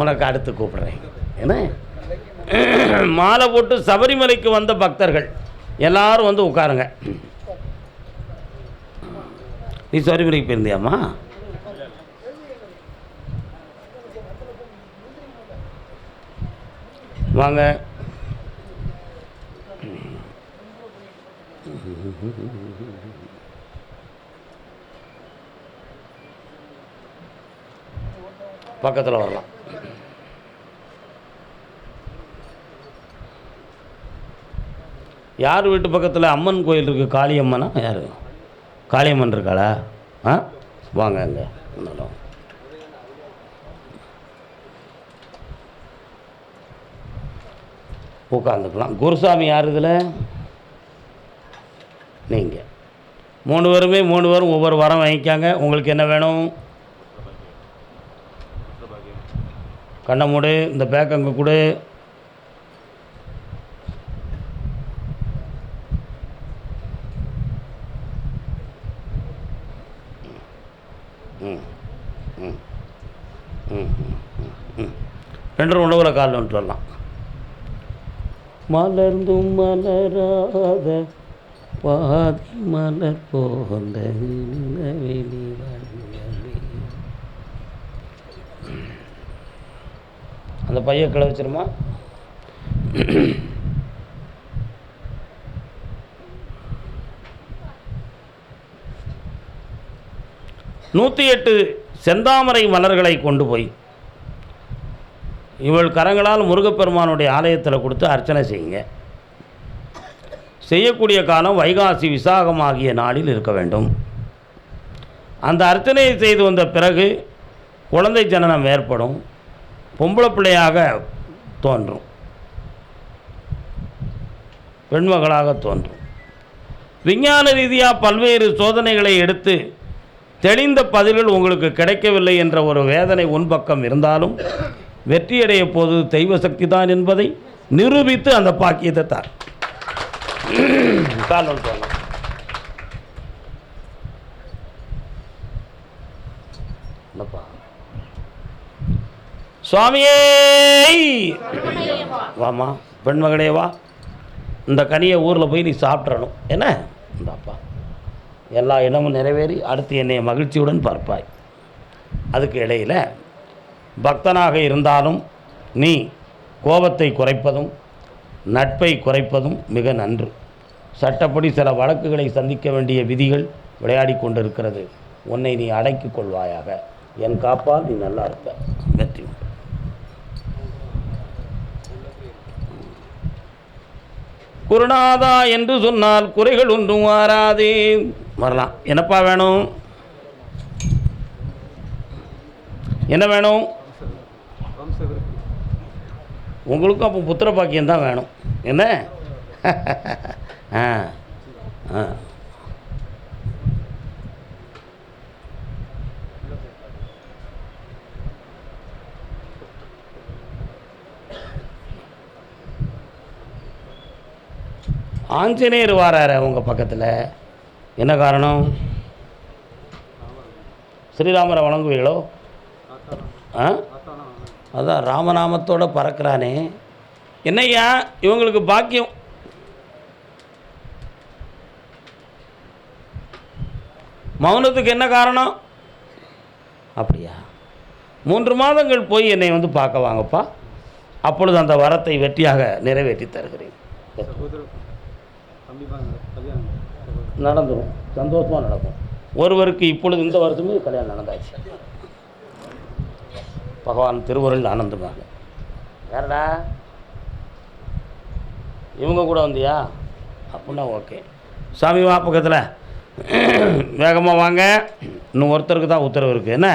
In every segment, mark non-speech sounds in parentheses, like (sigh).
உனக்கு அடுத்து கூப்பிடுறேன். என்ன? மாலை போட்டு சபரிமலைக்கு வந்த பக்தர்கள் எல்லாரும் வந்து உட்காருங்க. நீ சபரிமலைக்கு போயிருந்தியாம்மா? வாங்க. பக்கத்தில் வரலாம். யார் வீட்டு பக்கத்தில் அம்மன் கோயில் இருக்குது காளியம்மனா? யார்? காளியம்மன் இருக்காளா? ஆ? வாங்க அங்கே. ஒன்றும் உட்காந்துக்கலாம் குருசாமி யார் இதில்? நீங்கள் மூணு பேருமே மூணு பேரும் ஒவ்வொரு வரம் வாங்கிக்காங்க. உங்களுக்கு என்ன வேணும்? கண்ணை மூடு இந்த பேக் அங்கே கொடு. ரெண்டு உணவுல காலில் வந்துட்டு வரலாம் மலர்ந்தும் மலராத பாதி மலர் போந்த நிலவெளி வண்ணமே. அந்த பைய கிளவிச்சிருமா நூற்றி எட்டு செந்தாமரை மலர்களை கொண்டு போய் இவள் கரங்களால் முருகப்பெருமானுடைய ஆலயத்தில் கொடுத்து அர்ச்சனை செய்யுங்க. செய்யக்கூடிய காலம் வைகாசி விசாகம் ஆகிய நாளில் இருக்க வேண்டும். அந்த அர்ச்சனையை செய்து வந்த பிறகு குழந்தை ஜனனம் ஏற்படும். பொம்பளை பிள்ளையாக தோன்றும். பெண்மகளாக தோன்றும். விஞ்ஞான ரீதியாக பல்வேறு சோதனைகளை எடுத்து தெளிந்த பதில்கள் உங்களுக்கு கிடைக்கவில்லை என்ற ஒரு வேதனை உன்பக்கம் இருந்தாலும் வெற்றியடைய போது தெய்வ சக்தி தான் என்பதை நிரூபித்து அந்த பாக்கியத்தை தார். (clears throat) சுவாமியே! வாமா பெண்மகனே வா. இந்த கனியை ஊரில் போய் நீ சாப்பிட்றணும் என்ன? இந்தாப்பா. எல்லா இடமும் நிறைவேறி அடுத்து என்னை மகிழ்ச்சியுடன் பார்ப்பாய். அதுக்கு இடையில் பக்தனாக இருந்தாலும் நீ கோபத்தை குறைப்பதும் நட்பை குறைப்பதும் மிக நன்று. சட்டப்படி சில வழக்குகளை சந்திக்க வேண்டிய விதிகள் விளையாடி கொண்டிருக்கிறது. உன்னை நீ அடக்கிக் கொள்வாயாக. என் காப்பால் நீ நல்லா இருப்ப. வெற்றி. குருநாதா என்று சொன்னால் குறைகள் ஒன்றும் வாராதே வரலாம். என்னப்பா வேணும்? என்ன வேணும்? உங்களுக்கும் அப்போ புத்திர பாக்கியம் தான் வேணும். என்ன? ஆ ஆ. ஆஞ்சநேயர் வாராரு உங்கள் பக்கத்தில். என்ன காரணம்? ஸ்ரீராமரை வணங்குவீங்களோ? ஆ? அதான் ராமநாமத்தோடு பறக்கிறானே. என்னய்யா இவங்களுக்கு பாக்கியம். மௌனத்துக்கு என்ன காரணம்? அப்படியா? மூன்று மாதங்கள் போய் என்னை வந்து பார்க்க வாங்கப்பா. அப்பொழுது அந்த வரத்தை வெற்றியாக நிறைவேற்றி தருகிறேன். நடந்துடும் சந்தோஷமாக நடக்கும். ஒருவருக்கு இப்பொழுது இந்த வருஷமே கல்யாணம் நடந்தாச்சு. பகவான் திருவருள் ஆனந்தமாக. வேறடா இவங்க கூட வந்தியா? அப்படின்னா ஓகே. சாமி வா பக்கத்தில் வேகமாக வாங்க. இன்னும் ஒருத்தருக்கு தான் உத்தரவு இருக்குது என்ன?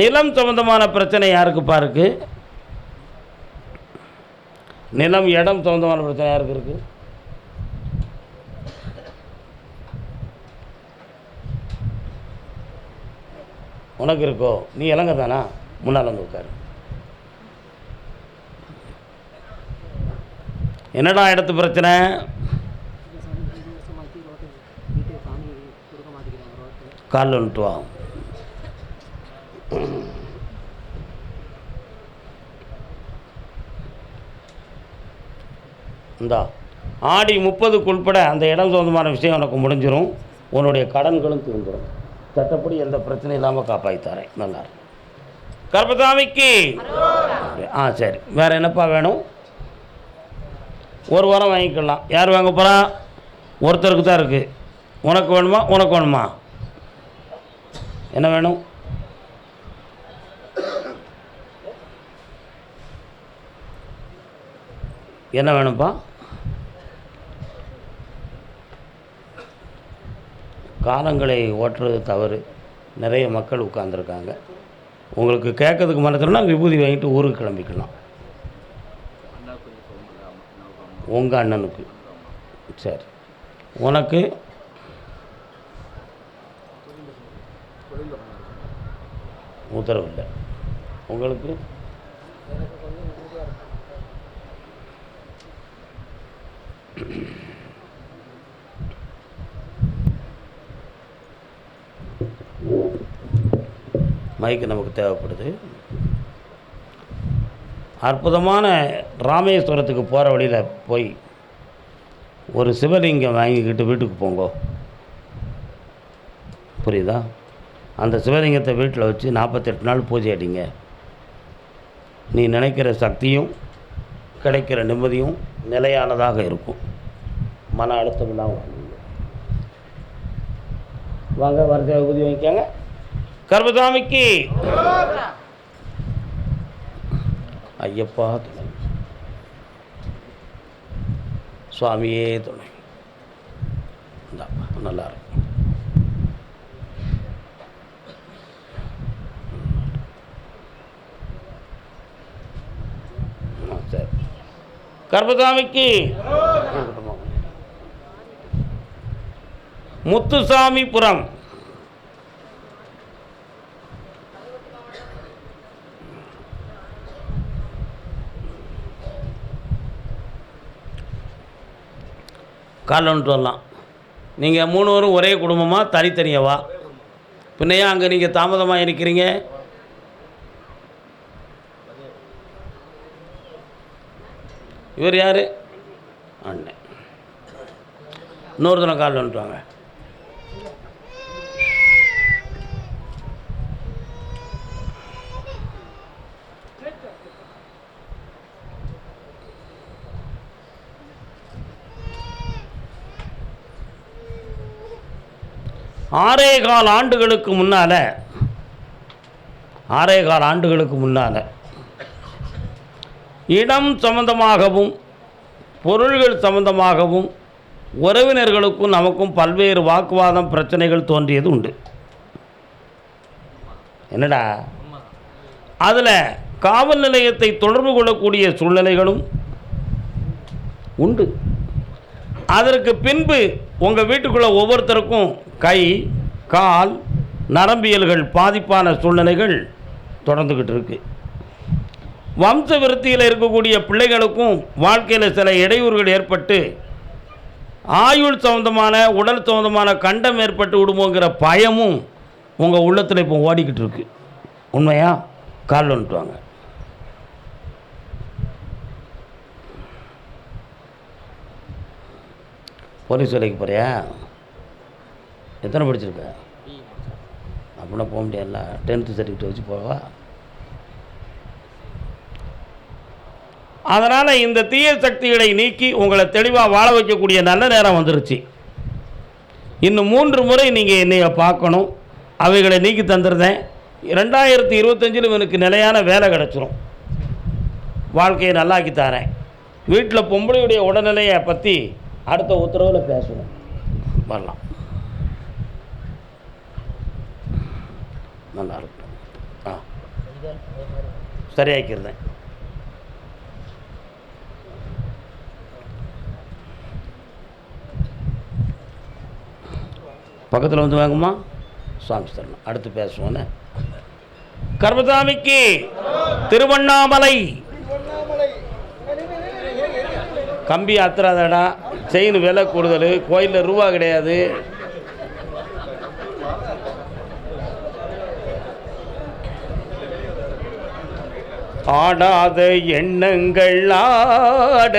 நிலம் சம்பந்தமான பிரச்சனை யாருக்குப்பா இருக்குது நிலம் இடம் சம்பந்தமான பிரச்சனை யாருக்கு இருக்குது உனக்கு இருக்கோ நீ இலங்கை தானா முன்னால் வந்து உட்காரு. என்னடா இடத்து பிரச்சனை? காலில் வந்துட்டு வா. இந்தா ஆடி முப்பதுக்கு உட்பட அந்த இடம் சொந்தமான விஷயம் உனக்கு முடிஞ்சிடும் உன்னுடைய கடன்களும் தீர்ந்துடும் சட்டப்படி எந்த பிரச்சனையும் இல்லாமல் காப்பாற்றி தரேன். நல்லா. கருப்பசாமிக்கு. ஆ சரி. வேறு என்னப்பா வேணும்? ஒரு வாரம் வாங்கிக்கலாம். யார் வாங்க போகிறா ஒருத்தருக்கு தான் இருக்குது உனக்கு வேணுமா? உனக்கு வேணுமா? என்ன வேணும்? என்ன வேணும்ப்பா? காலங்களை ஓட்டுறது தவறு. நிறைய மக்கள் உட்காந்துருக்காங்க உங்களுக்கு கேட்கறதுக்கு மனசுலனா விபூதி வாங்கிட்டு ஊருக்கு கிளம்பிக்கலாம். உங்கள் அண்ணனுக்கு. சரி. உனக்கு? உத்தரவு இல்லை. உங்களுக்கு? மைக்கு நமக்கு தேவைப்படுது. அற்புதமான ராமேஸ்வரத்துக்கு போகிற வழியில் போய் ஒரு சிவலிங்கம் வாங்கிக்கிட்டு வீட்டுக்கு போங்கோ. புரியுதா? அந்த சிவலிங்கத்தை வீட்டில் வச்சு நாற்பத்தெட்டு நாள் பூஜை அடிங்க. நீ நினைக்கிற சக்தியும் கிடைக்கிற நிம்மதியும் நிலையானதாக இருக்கும். மன அழுத்தம் இல்லாமல் வாங்க வரத உதவி வாங்கிக்கோங்க. கர்மசாமிக்கு. ஐயப்பா துணை. சுவாமியே துணை. நல்லா இருக்கும் ஆ, சரி. கர்மசாமிக்கு. முத்துசாமிபுரம். காலன்ட்டு வந்துட்டு வரலாம் நீங்கள் மூணு பேரும் ஒரே குடும்பமாக தனித்தனியவா பின்னையா அங்கே நீங்கள் தாமதமாக இருக்கிறீங்க? இவர் யார்? அண்ணன். இன்னொரு தினம் காலில் வந்துட்டு வாங்க ஆறே கால் ஆண்டுகளுக்கு முன்னால் ஆறே கால் ஆண்டுகளுக்கு முன்னால் இடம் சம்பந்தமாகவும் பொருள்கள் சம்பந்தமாகவும் உறவினர்களுக்கும் நமக்கும் பல்வேறு வாக்குவாதம் பிரச்சனைகள் தோன்றியது உண்டு. என்னடா? அதில் காவல் நிலையத்தை தொடர்பு கொள்ளக்கூடிய சூழ்நிலைகளும் உண்டு. அதற்கு பின்பு உங்கள் வீட்டுக்குள்ளே ஒவ்வொருத்தருக்கும் கை கால் நரம்பியல்கள் பாதிப்பான சூழ்நிலைகள் தொடர்ந்துக்கிட்டு இருக்கு. வம்ச விருத்தியில் இருக்கக்கூடிய பிள்ளைகளுக்கும் வாழ்க்கையில் சில இடையூறுகள் ஏற்பட்டு ஆயுள் சம்மந்தமான உடல் சம்மந்தமான கண்டம் ஏற்பட்டு விடுமோங்கிற பயமும் உங்கள் உள்ளத்தில் இப்போ ஓடிக்கிட்டு இருக்கு. உண்மையாக கால் வந்துட்டு போலீஸ் வேலைக்கு போறியா? எத்தனை படிச்சிருக்க? அப்படின்னா போக முடியாதுல்ல. டென்த்து சர்டிஃபிகேட் வச்சு போவா அதனால் இந்த தீய சக்திகளை நீக்கி உங்களை தெளிவாக வாழ வைக்கக்கூடிய நல்ல நேரம் வந்துருச்சு. இன்னும் மூன்று முறை நீங்கள் என்னைய பார்க்கணும். அவைகளை நீக்கி தந்துருந்தேன். ரெண்டாயிரத்தி இருபத்தஞ்சில் இவனுக்கு நிலையான வேலை கிடச்சிரும். வாழ்க்கையை நல்லாக்கி தரேன். வீட்டில் பொம்பளையுடைய உடல்நிலையை பற்றி அடுத்த உத்தரவில் பேசணும் வரலாம். நல்லா இருக்கும். ஆ. சரியாக்கிறதேன் பக்கத்தில் வந்து வாங்கம்மா சுவாமி தரணும் அடுத்து பேசுவோன்னே கர்மசாமிக்கு திருவண்ணாமலை. கம்பி அத்துறாதடா. செயின் விலை கூடுதல் கோயிலில் ரூபா கிடையாது. ஆடாத எண்ணங்கள் ஆட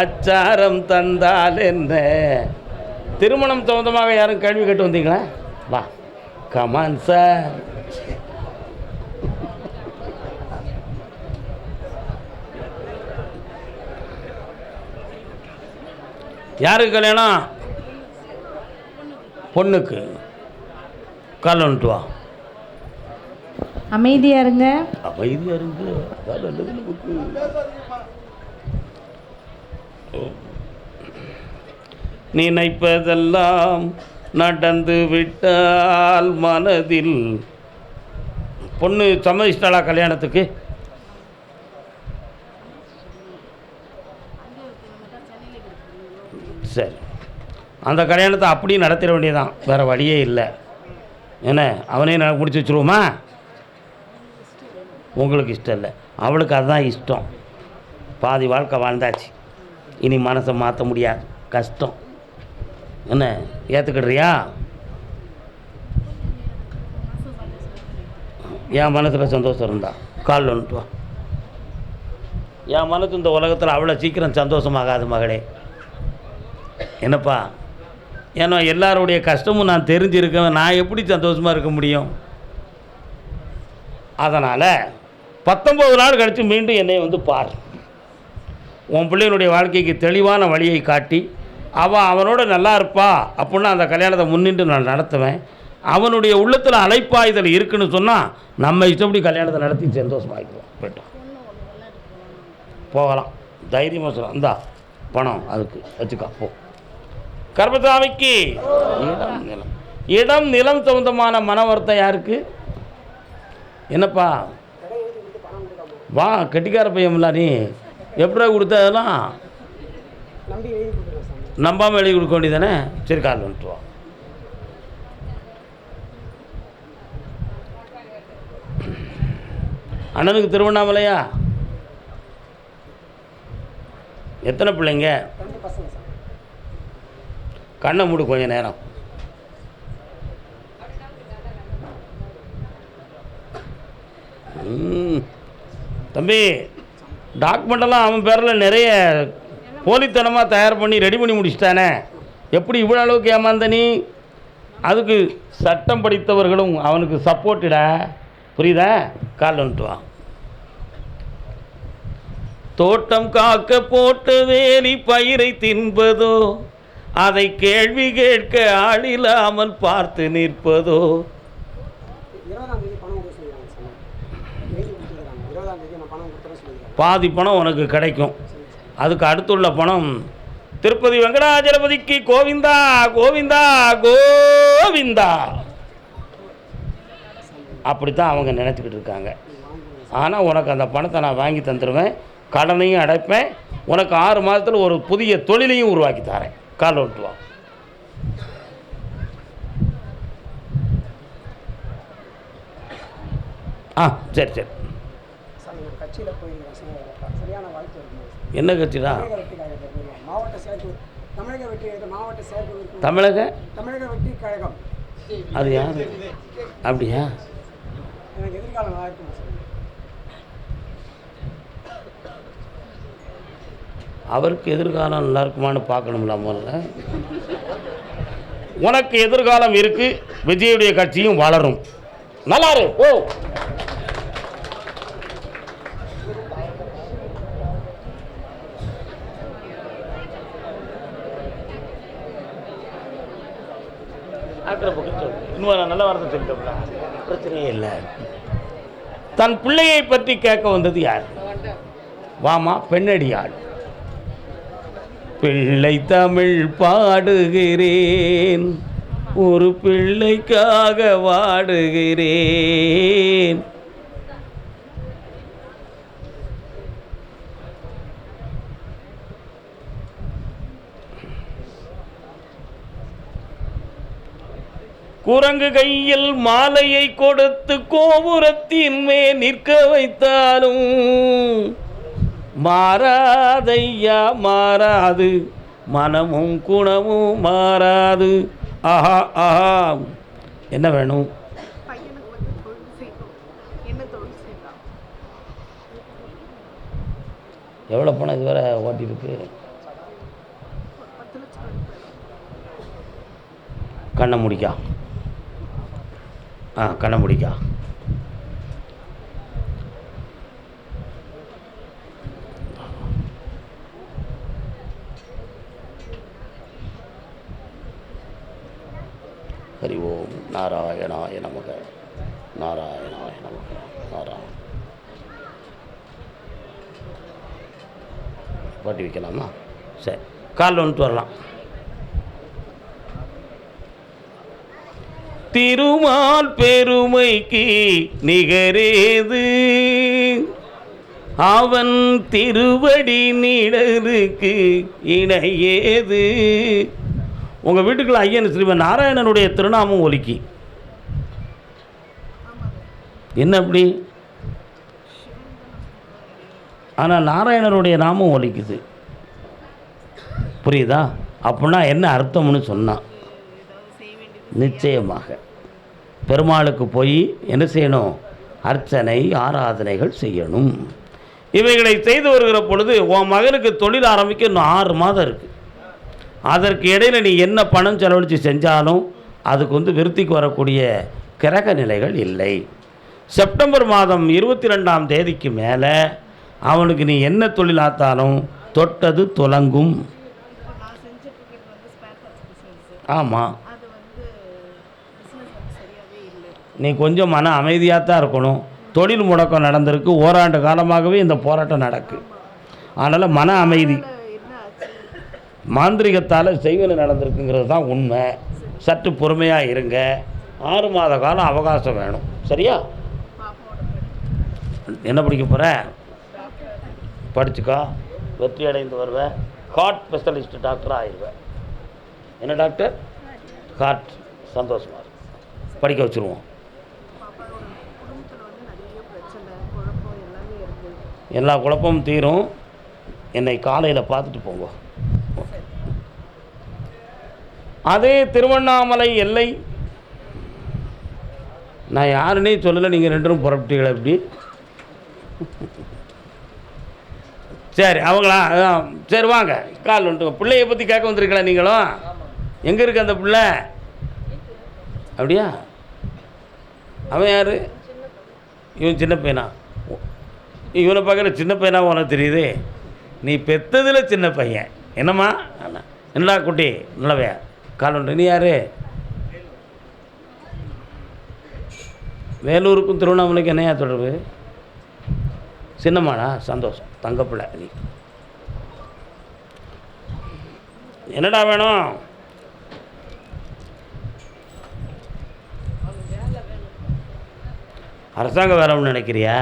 அச்சாரம் தந்தால் என்ன? திருமணம் சம்மந்தமாக யாரும் கேள்வி கேட்டு வந்தீங்களா? வா கமான் சார் யாருக்கு கல்யாணம்? பொண்ணுக்கு. கால் வந்துட்டு வா. அமைதியா இருங்க. அமைதியாக நமக்கு. நினைப்பதெல்லாம் நடந்து விட்டால் மனதில். பொண்ணு சம்மதிச்சிட்டாளா கல்யாணத்துக்கு? சரி. அந்த கல்யாணத்தை அப்படியும் நடத்திட வேண்டியதான் வேறு வழியே இல்லை. என்ன? அவனையும் நான் முடிச்சு வச்சுருவோமா? உங்களுக்கு இஷ்டம் இல்லை. அவளுக்கு அதுதான் இஷ்டம். பாதி வாழ்க்கை வாழ்ந்தாச்சு. இனி மனசை மாற்ற முடியாது. கஷ்டம். என்ன? ஏற்றுக்கிடுறியா என் மனசில் சந்தோஷம் இருந்தா. கால் ஒன்று என் மனசு இந்த உலகத்தில் அவ்வளோ சீக்கிரம் சந்தோஷமாகாது மகளே. என்னப்பா? ஏன்னா எல்லாருடைய கஷ்டமும் நான் தெரிஞ்சிருக்கேன். நான் எப்படி சந்தோஷமாக இருக்க முடியும்? அதனால் பத்தொம்பது நாள் கழித்து மீண்டும் என்னை வந்து பார். உன் பிள்ளைகளுடைய வாழ்க்கைக்கு தெளிவான வழியை காட்டி அவன் அவனோட நல்லா இருப்பா அப்படின்னு அந்த கல்யாணத்தை முன்னின்று நான் நடத்துவேன். அவனுடைய உள்ளத்தில் அழைப்பா இதில் இருக்குன்னு சொன்னால் நம்ம இஷ்டப்படி கல்யாணத்தை நடத்தி சந்தோஷமாகிக்குவோம் போய்ட்டோம். போகலாம். தைரியமாக சொல்லலாம் இந்தா பணம் அதுக்கு வச்சுக்கா போ. கர்மசாமிக்கு இடம் நிலம். இடம் நிலம் சம்பந்தமான மன வருத்தம் யாருக்கு? என்னப்பா? வா கெட்டிக்கார பையன்ல நீ. எப்படா கொடுத்ததெல்லாம் நம்பாமல் எழுதி கொடுக்க வேண்டியதானே? சரி கால் வந்துட்டு வா. அண்ணனுக்கு திருவண்ணாமலையா? எத்தனை பிள்ளைங்க? கண்ணை மூடு கொஞ்சம் நேரம். தம்பி டாக்குமெண்டெல்லாம் அவன் பேரில் நிறைய போலித்தனமாக தயார் பண்ணி ரெடி பண்ணி முடிச்சிட்டானே. எப்படி இவ்வளோ அளவுக்கு ஏமாந்த நீ? அதுக்கு சட்டம் படித்தவர்களும் அவனுக்கு சப்போர்ட்டிடா புரியுதா? கால் வந்துட்டு வா. தோட்டம் காக்க போட்ட வேலி பயிரை தின்பதோ? அதை கேள்வி கேட்க ஆளில்லாமல் பார்த்து நிற்பதோ? பாதி பணம் உனக்கு கிடைக்கும். அதுக்கு அடுத்துள்ள பணம் திருப்பதி வெங்கடாஜலபதிக்கு கோவிந்தா கோவிந்தா கோவிந்தா. அப்படித்தான் அவங்க நினச்சிக்கிட்டு இருக்காங்க. ஆனால் உனக்கு அந்த பணத்தை நான் வாங்கி தந்துடுவேன் கடனையும் அடைப்பேன் உனக்கு ஆறு மாதத்தில் ஒரு புதிய தொழிலையும் உருவாக்கி தரேன். கால் விட்டு வா ஆ சரி சரி. என்ன கட்சிடா? தமிழக தமிழக வெற்றி கழகம் அது யார்? அப்படியா எனக்கு எதிர்காலம் நல்லா இருக்குமா சார் அவருக்கு எதிர்காலம் நல்லா இருக்குமான்னு பார்க்கணும்ல முதல்ல. உனக்கு எதிர்காலம் இருக்கு விஜயுடைய கட்சியும் வளரும். நல்லா இரு ஓ. இன்னும் நல்ல வார்த்தை சொல்லிட்டோம்ல. பிரச்சனையே இல்லை. தன் பிள்ளையை பற்றி கேட்க வந்தது யார்? வாமா பெண்ணடியாள். பிள்ளை தமிழ் பாடுகிறேன். ஒரு பிள்ளைக்காக வாடுகிறேன். குரங்கு கையில் மாலையை கொடுத்து கோபுரத்தின் மேல் நிற்க வைத்தாலும் மாறாதையா மாறாது. மனமும் குணமும் மாறாது. ஆஹா ஆஹா. என்ன வேணும்? எவ்வளோ பணம் இதுவரை ஓட்டியிருக்கு? கண்ணை முடிக்கா. ஆ கண்ணை முடிக்கா. நாராயணாய நமக. நாராயணாய நமக. நாராயண. பாட்டி வைக்கலாமா? சரி. காலில் வந்துட்டு வரலாம். திருமால் பெருமைக்கு நிகரேது. அவன் திருவடி நிழலுக்கு இணையேது. உங்கள் வீட்டுக்குள்ள ஐயன் ஸ்ரீமன் நாராயணனுடைய திருநாமம் ஒலிக்கி. என்ன அப்படி? ஆனால் நாராயணனுடைய நாமம் ஒலிக்குது. புரியுதா? அப்படின்னா என்ன அர்த்தம்னு சொன்னான் நிச்சயமாக. பெருமாளுக்கு போய் என்ன செய்யணும்? அர்ச்சனை ஆராதனைகள் செய்யணும். இவைகளை செய்து வருகிற பொழுது உன் மகனுக்கு தொழில் ஆரம்பிக்க இன்னும் ஆறு மாதம் இருக்குது அதற்கு இடையில் நீ என்ன பணம் செலவழித்து செஞ்சாலும் அதுக்கு வந்து விருத்திக்கு வரக்கூடிய கிரக நிலைகள் இல்லை. செப்டம்பர் மாதம் இருபத்தி ரெண்டாம் தேதிக்கு மேலே அவனுக்கு நீ என்ன தொழிலாத்தாலும் தொட்டது துலங்கும். ஆமாம் நீ கொஞ்சம் மன அமைதியாக தான் இருக்கணும். தொழில் முடக்கம் நடந்திருக்கு. ஓராண்டு காலமாகவே இந்த போராட்டம் நடக்கு. அதனால் மன அமைதி. மாந்திரிகத்தால் செய்வன நடந்திருக்குங்கிறது தான் உண்மை. சற்று பொறுமையாக இருங்க. ஆறு மாத காலம் அவகாசம் வேணும். சரியா? என்ன படிக்க போகிற படிச்சுக்கோ. வெற்றி அடைந்து வருவேன் ஹார்ட் ஸ்பெஷலிஸ்ட் டாக்டராக ஆயிடுவேன் என்ன டாக்டர் ஹார்ட் சந்தோஷமாக இருக்கு. படிக்க வச்சுருவோம். எல்லா குழப்பமும் தீரும். என்னை காலையில் பார்த்துட்டு போங்க. அதே திருவண்ணாமலை எல்லை. நான் யாருன்னே சொல்லலை நீங்கள் ரெண்டும் புறப்பட்டீங்களா எப்படி சரி அவங்களா அதான். சரி வாங்க. கால் வந்துட்டு பிள்ளைய பற்றி கேட்க வந்திருக்கலாம் நீங்களும்? எங்கே இருக்கு அந்த பிள்ளை? அப்படியா? அவன் யார்? இவன் சின்ன பையனா? இவனை பார்க்குற சின்ன பையனாக உனக்கு தெரியுது. நீ பெத்ததில் சின்ன பையன். என்னம்மா? என்னடா குட்டி? நல்லவையா? கால் நீ யார்? வேலூருக்கும் திருவண்ணாமலைக்கும் என்னையா தொடர்பு? சின்னம்மாடா? சந்தோஷம். தங்கப்பிள்ளை நீ. என்னடா வேணும்? அரசாங்க வேலைன்னு நினைக்கிறியா?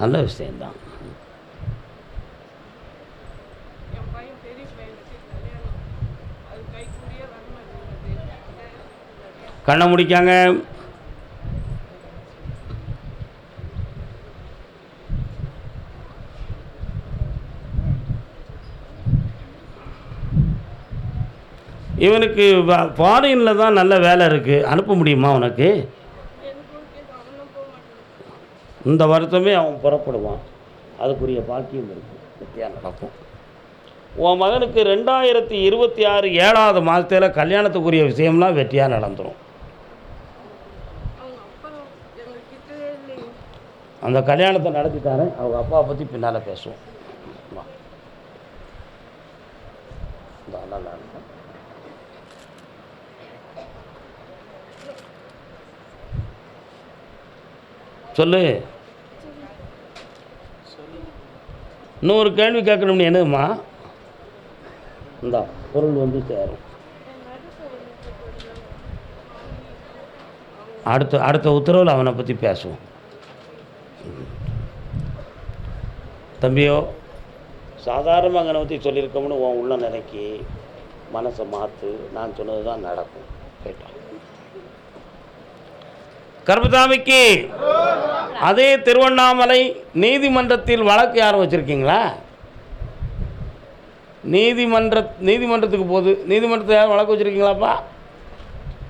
நல்ல விஷயந்தான் என் பையன் பெரிய பையனுக்கு கல்யாணம் அது கைக்கூடியே வர மாட்டேங்குது கண்ணை முடிக்காங்க. இவனுக்கு ஃபாரினில் தான் நல்ல வேலை இருக்குது அனுப்ப முடியுமா உனக்கு? இந்த வருஷமே அவன் புறப்படுவான். அதுக்குரிய பாக்கியம் இருக்குது வெற்றியாக நடக்கும் உன் மகனுக்கு ரெண்டாயிரத்தி இருபத்தி ஆறு ஏழாவது மாதத்தில் கல்யாணத்துக்குரிய விஷயம்லாம் வெற்றியாக நடந்துடும் அவங்க அப்பா எங்ககிட்ட இல்லையே அந்த கல்யாணத்தை நடத்திட்டாரு. அவங்க அப்பாவை பற்றி பின்னால் பேசுவோம். சொல்லு. இன்னொரு கேள்வி கேட்கணும்னு என்னம்மா இந்தா பொருள் வந்து சேரும். அடுத்த அடுத்த உத்தரவில் அவனை பற்றி பேசுவோம். தம்பியோ. சாதாரண பற்றி சொல்லியிருக்கோம்னு உன் உள்ள நினைக்கி மனசை மாற்று நான் சொன்னது தான் நடக்கும். கேட்டான் கர்மசாமிக்கு அதே திருவண்ணாமலை நீதிமன்றத்தில் வழக்கு யாரும் வச்சுருக்கீங்களா? நீதிமன்ற நீதிமன்றத்துக்கு போகுது நீதிமன்றத்தில் யாரும் வழக்கு வச்சுருக்கீங்களாப்பா?